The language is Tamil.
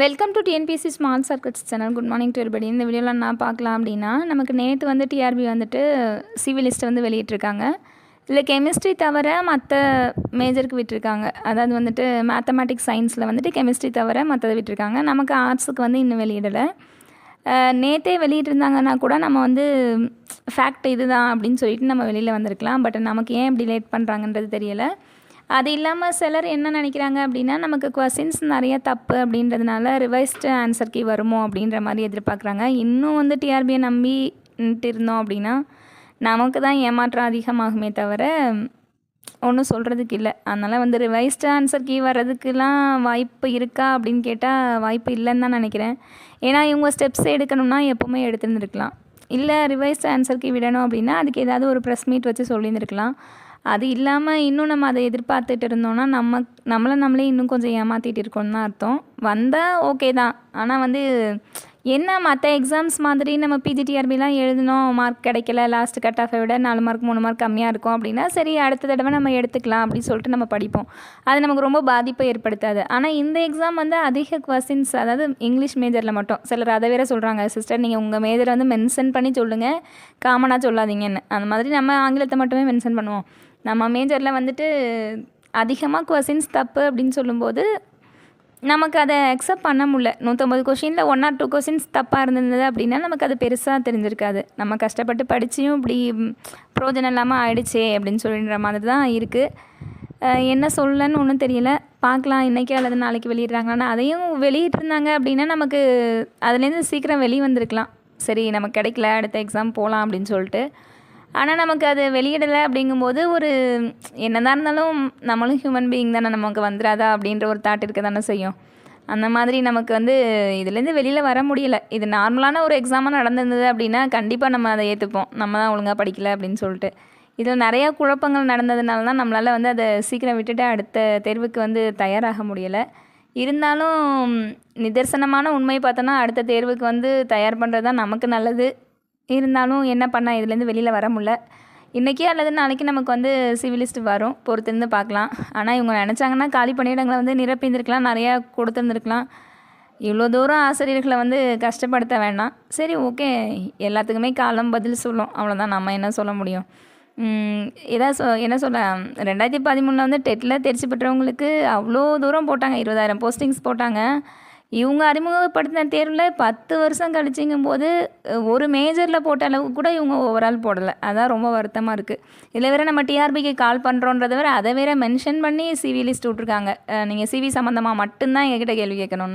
Welcome to TNPC small circuits channel good morning to எல்படி இந்த வீடியோவில் நான் பார்க்கலாம் அப்படின்னா நமக்கு நேற்று வந்து டிஆர்பி வந்துட்டு சிவில் லிஸ்ட்டை வந்து வெளியிட்டிருக்காங்க. இதில் கெமிஸ்ட்ரி தவிர மற்ற மேஜருக்கு விட்டுருக்காங்க. அதாவது வந்துட்டு மேத்தமேட்டிக்ஸ் சயின்ஸில் வந்துட்டு கெமிஸ்ட்ரி தவிர மற்றதை விட்டுருக்காங்க. நமக்கு ஆர்ட்ஸுக்கு வந்து இன்னும் வெளியிடலை. நேற்றே வெளியிட்டிருந்தாங்கன்னா கூட நம்ம வந்து ஃபேக்ட் இதுதான் அப்படின்னு சொல்லிட்டு நம்ம வெளியில் வந்திருக்கலாம். பட் நமக்கு ஏன் இப்படி லேட் பண்ணுறாங்கன்றது தெரியலை. அது இல்லாமல் சிலர் என்ன நினைக்கிறாங்க அப்படின்னா நமக்கு கொஸ்டின்ஸ் நிறைய தப்பு அப்படின்றதுனால ரிவைஸ்டு ஆன்சர் கீ வருமோ அப்படின்ற மாதிரி எதிர்பார்க்குறாங்க. இன்னும் வந்து டிஆர்பியை நம்பின்ட்டு இருந்தோம் அப்படின்னா நமக்கு தான் ஏமாற்றம் அதிகமாகுமே தவிர ஒன்றும் சொல்கிறதுக்கு இல்லை. அதனால் வந்து ரிவைஸ்டு ஆன்சர் கீ வர்றதுக்கெலாம் வாய்ப்பு இருக்கா அப்படின்னு கேட்டால் வாய்ப்பு இல்லைன்னு தான் நினைக்கிறேன். ஏன்னா இவங்க ஸ்டெப்ஸ் எடுக்கணும்னா எப்போவுமே எடுத்துருந்துருக்கலாம் இல்லை ரிவைஸ்டு ஆன்சர் கீ விடணும் அப்படின்னா அதுக்கு ஏதாவது ஒரு ப்ரெஸ் மீட் வச்சு சொல்லியிருந்துருக்கலாம். அது இல்லாமல் இன்னும் நம்ம அதை எதிர்பார்த்துட்டு இருந்தோம்னா நம்ம நம்மளை நம்மளே இன்னும் கொஞ்சம் ஏமாற்றிட்டு இருக்கோம்னு தான் அர்த்தம். வந்தால் ஓகே தான். ஆனால் வந்து என்ன மற்ற எக்ஸாம்ஸ் மாதிரி நம்ம பிஜிடிஆர்பிலாம் எழுதினோம் மார்க் கிடைக்கல லாஸ்ட் கட் ஆஃபை விட நாலு மார்க் மூணு மார்க் கம்மியாக இருக்கும் அப்படின்னா சரி அடுத்த தடவை நம்ம எடுத்துக்கலாம் அப்படின்னு சொல்லிட்டு நம்ம படிப்போம். அது நமக்கு ரொம்ப பாதிப்பை ஏற்படுத்தாது. ஆனால் இந்த எக்ஸாம் வந்து அதிக கொஸ்டின்ஸ் அதாவது இங்கிலீஷ் மேஜரில் மட்டும். சிலர் அதை வேற சொல்கிறாங்க சிஸ்டர் நீங்கள் உங்கள் மேஜரை வந்து மென்ஷன் பண்ணி சொல்லுங்கள் காமனாக சொல்லாதீங்கன்னு. அந்த மாதிரி நம்ம ஆங்கிலத்தை மட்டுமே மென்ஷன் பண்ணுவோம். நம்ம மேஜரில் வந்துட்டு அதிகமாக கொஷின்ஸ் தப்பு அப்படின்னு சொல்லும்போது நமக்கு அதை அக்செப்ட் பண்ண முடியல. நூற்றம்பது கொஷினில் ஒன் ஆர் டூ கொஷின்ஸ் தப்பாக இருந்தது அப்படின்னா நமக்கு அது பெருசாக தெரிஞ்சிருக்காது. நம்ம கஷ்டப்பட்டு படிச்சியும் இப்படி ப்ரோஜனம் இல்லாமல் ஆயிடுச்சே அப்படின்னு சொல்லின்ற மாதிரி தான் இருக்குது என்ன சொல்லலன்னு ஒன்றும் தெரியல. பார்க்கலாம் இன்றைக்கி அல்லது நாளைக்கு வெளியிடுறாங்களான்னு. அதையும் வெளியிட்டிருந்தாங்க அப்படின்னா நமக்கு அதுலேருந்து சீக்கிரம் வெளியே வந்திருக்கலாம் சரி நமக்கு கிடைக்கல அடுத்த எக்ஸாம் போகலாம் அப்படின்னு சொல்லிட்டு. ஆனால் நமக்கு அது வெளியிடலை அப்படிங்கும்போது ஒரு என்னதான் இருந்தாலும் நம்மளும் ஹியூமன் பீயிங் தானே நமக்கு வந்துடாதா அப்படின்ற ஒரு தாட் இருக்க தானே செய்யும். அந்த மாதிரி நமக்கு வந்து இதுலேருந்து வெளியில் வர முடியல. இது நார்மலான ஒரு எக்ஸாமாக நடந்திருந்தது அப்படின்னா கண்டிப்பாக நம்ம அதை ஏற்றுப்போம் நம்ம தான் ஒழுங்காக படிக்கலை அப்படின்னு சொல்லிட்டு. இதில் நிறையா குழப்பங்கள் நடந்ததுனால தான் நம்மளால் வந்து அதை சீக்கிரம் விட்டுட்டு அடுத்த தேர்வுக்கு வந்து தயாராக முடியலை. இருந்தாலும் நிதர்சனமான உண்மை பார்த்தோன்னா அடுத்த தேர்வுக்கு வந்து தயார் பண்ணுறது தான் நமக்கு நல்லது. இருந்தாலும் என்ன பண்ணால் இதுலேருந்து வெளியில் வர முடில இன்றைக்கி அல்லது நாளைக்கு நமக்கு வந்து சிவிலிஸ்ட் வரும். பொறுத்திருந்து பார்க்கலாம். ஆனால் இவங்க நினச்சாங்கன்னா காலி பணியிடங்களை வந்து நிரப்பியிருந்துருக்கலாம். நிறையா கொடுத்துருந்துருக்கலாம். இவ்வளோ தூரம் ஆசிரியர்களை வந்து கஷ்டப்படுத்த வேண்டாம். சரி ஓகே. எல்லாத்துக்குமே காலம் பதில் சொல்லும். அவ்வளோதான் நம்ம என்ன சொல்ல முடியும்? எதாவது சொ என்ன சொல்ல ரெண்டாயிரத்தி பதிமூணில் வந்து டெட்டில் தேர்ச்சி பெற்றவங்களுக்கு அவ்வளோ தூரம் போட்டாங்க. இருபதாயிரம் போஸ்டிங்ஸ் போட்டாங்க. இவங்க அறிமுகப்படுத்தின தேர்வில் பத்து வருஷம் கழிச்சிங்கும் போது ஒரு மேஜரில் போட்ட அளவுக்கு கூட இவங்க ஓவரால் போடலை. அதான் ரொம்ப வருத்தமாக இருக்குது இதில் வேற நம்ம டிஆர்பிக்கு கால் பண்ணுறோன்றத வேறு அதை வேற மென்ஷன் பண்ணி சிவி லிஸ்ட் விட்ருக்காங்க நீங்கள் சிவி சம்மந்தமாக மட்டும்தான் எங்ககிட்ட கேள்வி கேட்கணும்னு.